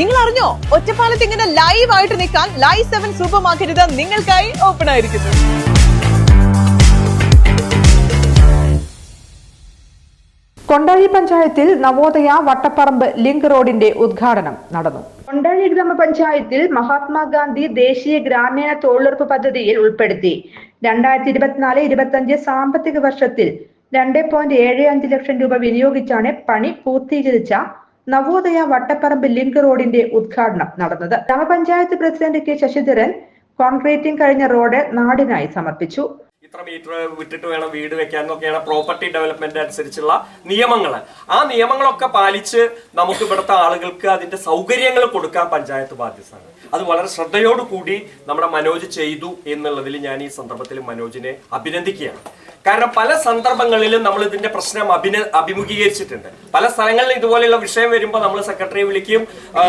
നിങ്ങൾ അറിഞ്ഞോ ഒറ്റപ്പാലത്ത് ഇങ്ങനെ ലൈവ് ആയിട്ട് നിൽക്കാൻ ലൈവ് സെവൻ സൂപ്പർ മാർക്കറ്റ് നിങ്ങൾക്കായി ഓപ്പൺ ആയിരിക്കുന്നു. കൊണ്ടാഴി പഞ്ചായത്തിൽ നവോദയ വട്ടപ്പറമ്പ് ലിങ്ക് റോഡിന്റെ ഉദ്ഘാടനം നടന്നു. കൊണ്ടാഴി ഗ്രാമപഞ്ചായത്തിൽ മഹാത്മാഗാന്ധി ദേശീയ ഗ്രാമീണ തൊഴിലുറപ്പ് പദ്ധതിയിൽ ഉൾപ്പെടുത്തി. രണ്ടായിരത്തി ഇരുപത്തിനാല് ഇരുപത്തിയഞ്ച് സാമ്പത്തിക വർഷത്തിൽ രണ്ട് പോയിന്റ് ഏഴ് അഞ്ച് ലക്ഷം രൂപ വിനിയോഗിച്ചാണ് പണി പൂർത്തീകരിച്ച നവോദയ വട്ടപ്പറമ്പ് ലിങ്ക് റോഡിന്റെ ഉദ്ഘാടനം നടന്നത്. ഗ്രാമപഞ്ചായത്ത് പ്രസിഡന്റ് കെ ശശിധരൻ കോൺക്രീറ്റിംഗ് കഴിഞ്ഞ റോഡ് നാടിനായി സമർപ്പിച്ചു. ഇത്ര മീറ്റർ വിട്ടിട്ട് വേണം വീട് വെക്കാൻ എന്നൊക്കെയാണ് പ്രോപ്പർട്ടി ഡെവലപ്മെന്റ് അനുസരിച്ചുള്ള നിയമങ്ങൾ ആ നിയമങ്ങളൊക്കെ പാലിച്ച് നമുക്ക് ഇവിടുത്തെ ആളുകൾക്ക് അതിന്റെ സൗകര്യങ്ങൾ കൊടുക്കാൻ പഞ്ചായത്ത് ബാധ്യസ്ഥാണ് അത് വളരെ ശ്രദ്ധയോടു കൂടി നമ്മുടെ മനോജ് ചെയ്തു എന്നുള്ളതിൽ ഞാൻ ഈ സന്ദർഭത്തിൽ മനോജിനെ അഭിനന്ദിക്കുകയാണ്. കാരണം പല സന്ദർഭങ്ങളിലും നമ്മൾ ഇതിന്റെ പ്രശ്നം അഭിന അഭിമുഖീകരിച്ചിട്ടുണ്ട്. പല സ്ഥലങ്ങളിലും ഇതുപോലെയുള്ള വിഷയം വരുമ്പോൾ നമ്മൾ സെക്രട്ടറിയെ വിളിക്കും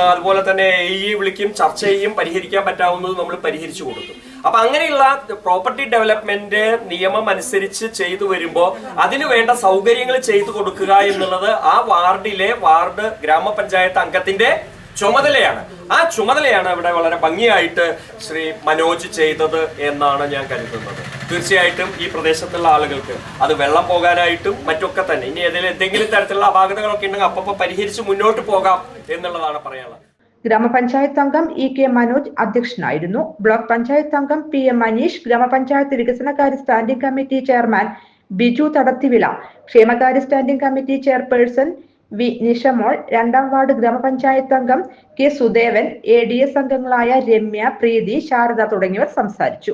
അതുപോലെ തന്നെ എ വിളിക്കും ചർച്ച ചെയ്യും പരിഹരിക്കാൻ പറ്റാവുന്നത് നമ്മൾ പരിഹരിച്ചു കൊടുക്കും. അപ്പൊ അങ്ങനെയുള്ള പ്രോപ്പർട്ടി ഡെവലപ്മെന്റ് നിയമം അനുസരിച്ച് ചെയ്തു വരുമ്പോൾ അതിന് വേണ്ട സൗകര്യങ്ങൾ ചെയ്തു കൊടുക്കുക എന്നുള്ളത് ആ വാർഡിലെ വാർഡ് ഗ്രാമപഞ്ചായത്ത് അംഗത്തിന്റെ ചുമതലയാണ്. ആ ചുമതലയാണ് ഇവിടെ വളരെ ഭംഗിയായിട്ട് ശ്രീ മനോജ് ചെയ്തത് എന്നാണ് ഞാൻ കരുതുന്നത്. തീർച്ചയായിട്ടും ഈ പ്രദേശത്തുള്ള ആളുകൾക്ക് അത് വെള്ളം പോകാനായിട്ടും മറ്റൊക്കെ തന്നെ ഇനി ഏതെങ്കിലും എന്തെങ്കിലും തരത്തിലുള്ള അപാകതകളൊക്കെ ഉണ്ടെങ്കിൽ അപ്പൊ പരിഹരിച്ച് മുന്നോട്ട് പോകാം എന്നുള്ളതാണ് പറയാനുള്ളത്. ഗ്രാമപഞ്ചായത്ത് അംഗം ഇ കെ മനോജ് അധ്യക്ഷനായിരുന്നു. ബ്ലോക്ക് പഞ്ചായത്ത് അംഗം പി എം മനീഷ് ഗ്രാമപഞ്ചായത്ത് വികസനകാര്യ standing committee chairman Biju Thadathivila ക്ഷേമകാര്യ standing committee chairperson V Nishamol രണ്ടാം വാർഡ് ഗ്രാമപഞ്ചായത്ത് അംഗം K Sudevan A D S അംഗങ്ങളായ രമ്യ പ്രീതി ശാരദ തുടങ്ങിയവർ സംസാരിച്ചു.